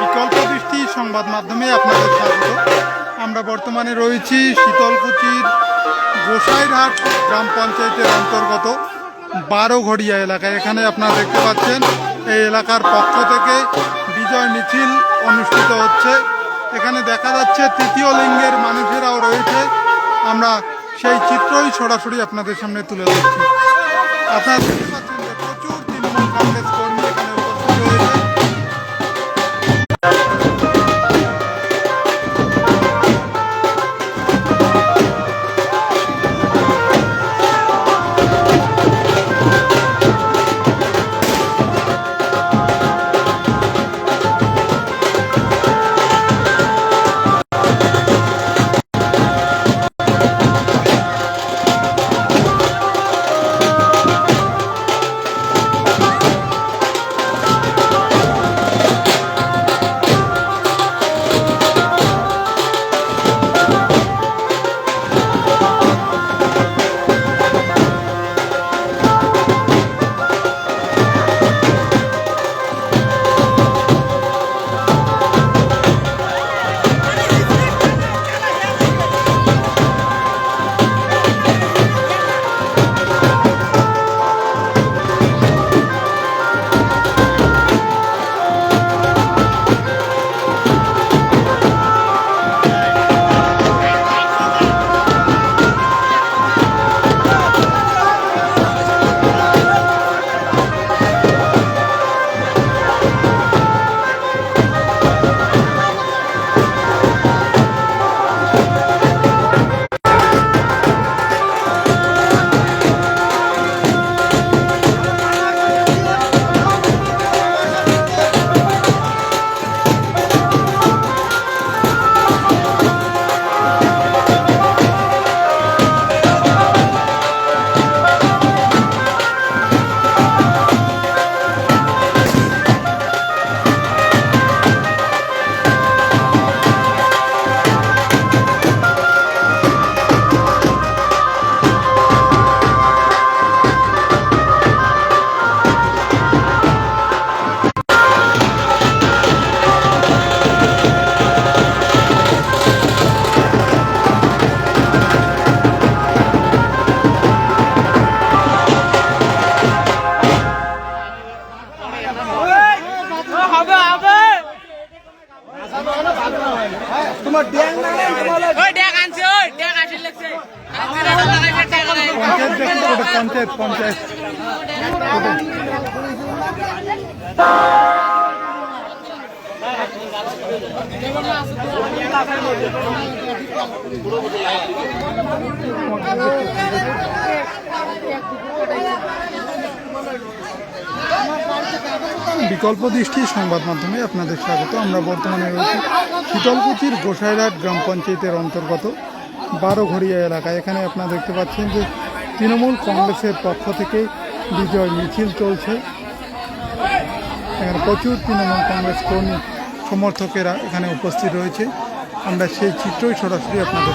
বিকল্প দৃষ্টি সংবাদ মাধ্যমে আপনাদের স্বাগত। আমরা বর্তমানে রয়েছি শীতলকুচির গোসাইরহাট গ্রাম পঞ্চায়েতের অন্তর্গত বারোঘড়িয়া এলাকায়। এখানে আপনারা দেখতে পাচ্ছেন, এই এলাকার পক্ষ থেকে বিজয় মিছিল অনুষ্ঠিত হচ্ছে। এখানে দেখা যাচ্ছে তৃতীয় লিঙ্গের মানুষেরাও রয়েছে। আমরা সেই চিত্রই সরাসরি আপনাদের সামনে তুলে ধরছি। আপনারা দেখতে পাচ্ছেন যে প্রচুর তৃণমূল কংগ্রেস পঞ্চায়েত পঞ্চায়েত বিকল্প দৃষ্টি সংবাদ মাধ্যমে আপনাদের স্বাগত। আমরা বর্তমানে রয়েছি শীতলকুচির গোসাইরহাট গ্রাম পঞ্চায়েতের অন্তর্গত বারোঘড়িয়া এলাকায়। এখানে আপনারা দেখতে পাচ্ছেন যে তৃণমূল কংগ্রেসের পক্ষ থেকে বিজয় মিছিল চলছে। এখানে প্রচুর তৃণমূল কংগ্রেস কর্মী, সমর্থকেরা এখানে উপস্থিত রয়েছে। আমরা সেই চিত্রই সরাসরি আপনাদের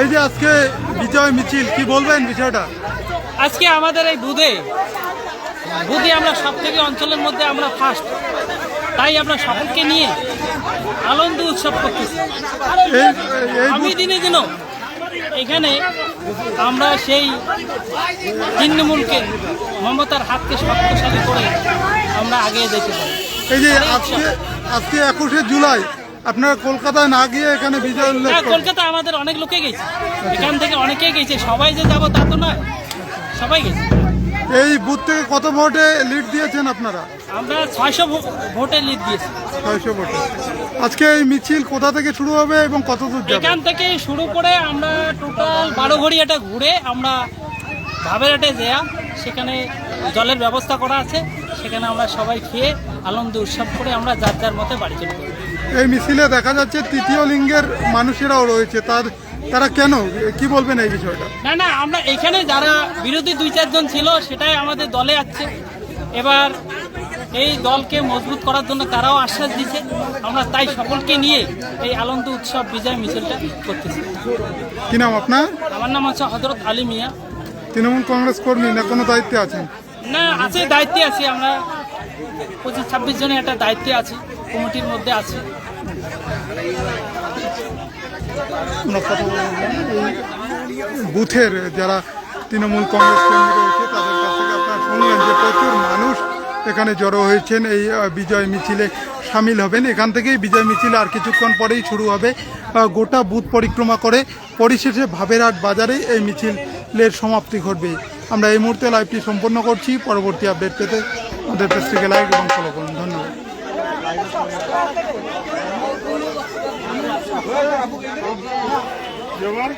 এই যে আজকে বিজয় মিছিল, কি বলবেন বিষয়টা? আজকে আমাদের এই বুধে বুধে আমরা সব থেকে অঞ্চলের মধ্যে আমরা ফার্স্ট তাই আমরা সকলকে নিয়ে আনন্দ উৎসব করতেছি। আমি দিনে দিন এখানে আমরা সেই তৃণমূলকে মমতার হাতকে শক্তিশালী করে আমরা আগে যেতে পারি। এই যে আজকে আজকে একুশে জুলাই আপনারা কলকাতায় না গিয়ে এখানে বিজয় হ্যাঁ কলকাতা আমাদের অনেক লোকে গেছে। এখান থেকে অনেকেই গেছে। সবাই যে যাব তা তো নয়। সবাই গেছে। এই বুথ থেকে কত ভোটে লিড দিয়েছেন আপনারা? আমরা ছয়শো ভোটে লিড দিয়েছি। ছয়শো ভোটে। আজকে এই মিছিল কোথা থেকে শুরু হবে এবং কত দূর এখান থেকে শুরু করে আমরা টোটাল বারো ঘড়িয়াটা ঘুরে আমরা ভাবেরাটে যেয়া সেখানে জলের ব্যবস্থা করা আছে। সেখানে আমরা সবাই খেয়ে আনন্দ উৎসব করে আমরা যার যার মতে বাড়ি চলে এই মিছিলে দেখা যাচ্ছে তৃতীয় লিঙ্গের মানুষেরাও রয়েছে। তার তারা কেন? কি বলবেন এই বিষয়টা? না না আমরা এখানে যারা বিরোধী দুই চারজন ছিল সেটাই আমাদের দলে আছে। এবার এই দলকে মজবুত করার জন্য তারাও আশ্বাস দিচ্ছে আমরা তাই সকলকে নিয়ে এই আনন্দ উৎসব বিজয় মিছিলটা করতেছি। কি নাম আপনার? আমার নাম হচ্ছে হজরত আলী মিয়া। তৃণমূল কংগ্রেস কর্মী না কোনো দায়িত্বে আছেন? না আছে দায়িত্বে আছি। আমরা পঁচিশ ছাব্বিশ জনের একটা দায়িত্বে আছি কমিটির মধ্যে আছি। বুথের যারা তৃণমূল কংগ্রেস কর্মী রয়েছে তাদের কাছ থেকে আপনারা শুনলেন যে প্রচুর মানুষ এখানে জড়ো হয়েছেন, এই বিজয় মিছিলে সামিল হবেন। এখান থেকেই বিজয় মিছিল আর কিছুক্ষণ পরেই শুরু হবে। গোটা বুথ পরিক্রমা করে পরিশেষে ভাবেরহাট বাজারে এই মিছিলের সমাপ্তি ঘটবে। আমরা এই মুহূর্তে লাইভটি সম্পন্ন করছি। পরবর্তী আপডেট পেতে আমাদের পেজটিকে লাইক এবং ফলো করুন। ধন্যবাদ। 여보?